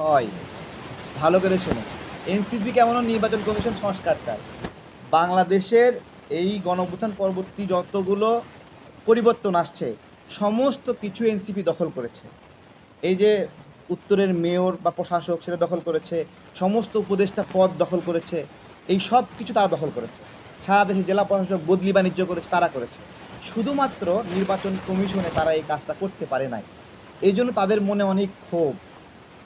হয়। ভালো করে শুনুন। এনসিপি কেমন নির্বাচন কমিশন সংস্কার চায় বাংলাদেশের এই গণঅভ্যুত্থান পরবর্তী যতগুলো পরিবর্তন আসছে, সমস্ত কিছু এনসিপি দখল করেছে। এই যে উত্তরের মেয়র বা প্রশাসক সেটা দখল করেছে, সমস্ত উপদেষ্টা পদ দখল করেছে, এই সব কিছু তারা দখল করেছে। সারা দেশে জেলা প্রশাসক বদলি বাণিজ্য করেছে, তারা করেছে। শুধুমাত্র নির্বাচন কমিশনে তারা এই কাজটা করতে পারে নাই। এই জন্য তাদের মনে অনেক ক্ষোভ।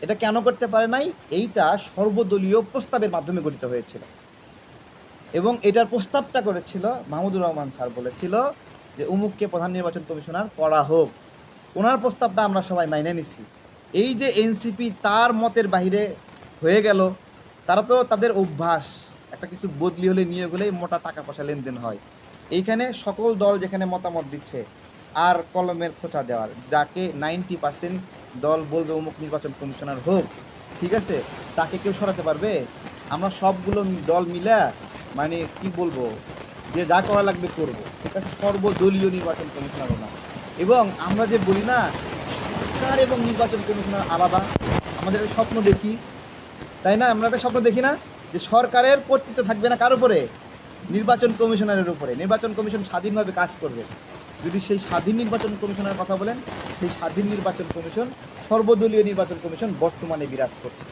এটা কেন করতে পারে নাই? এইটা সর্বদলীয় প্রস্তাবের মাধ্যমে গঠিত হয়েছিল। এবং এটার প্রস্তাবটা করেছিল মাহমুদুর রহমান স্যার বলেছিল যে, উমুককে প্রধান নির্বাচন কমিশনার করা হোক। ওনার প্রস্তাবটা আমরা সবাই মাইনে নিছি। এই যে এনসিপি তার মতের বাইরে হয়ে গেল, তারা তো তাদের অভ্যাস, একটা কিছু বদলি হলে নিয়ে গেলেই মোটা টাকা পয়সা লেনদেন হয়। এইখানে সকল দল যেখানে মতামত দিচ্ছে, আর কলমের খোঁচা দেওয়ার, যাকে নাইনটি পার্সেন্ট দল বলবে অমুক নির্বাচন কমিশনার হোক, ঠিক আছে? তাকে কেউ সরাতে পারবে? আমরা সবগুলো দল মিলে মানে কি বলব, যে যা করা লাগবে করব। আছে সর্বদলীয় নির্বাচন কমিশনারও না। এবং আমরা যে বলি না, সরকার এবং নির্বাচন কমিশনার আলাদা। আমাদের স্বপ্ন দেখি। তাই না? আমরা একটা স্বপ্ন দেখি না যে সরকারের কর্তৃত্ব থাকবে না কার উপরে? নির্বাচন কমিশনারের উপরে। নির্বাচন কমিশন স্বাধীনভাবে কাজ করবে। যদি সেই স্বাধীন নির্বাচন কমিশনের কথা বলেন, সেই স্বাধীন নির্বাচন কমিশন সর্বদলীয় নির্বাচন কমিশন বর্তমানে বিরাজ করছে।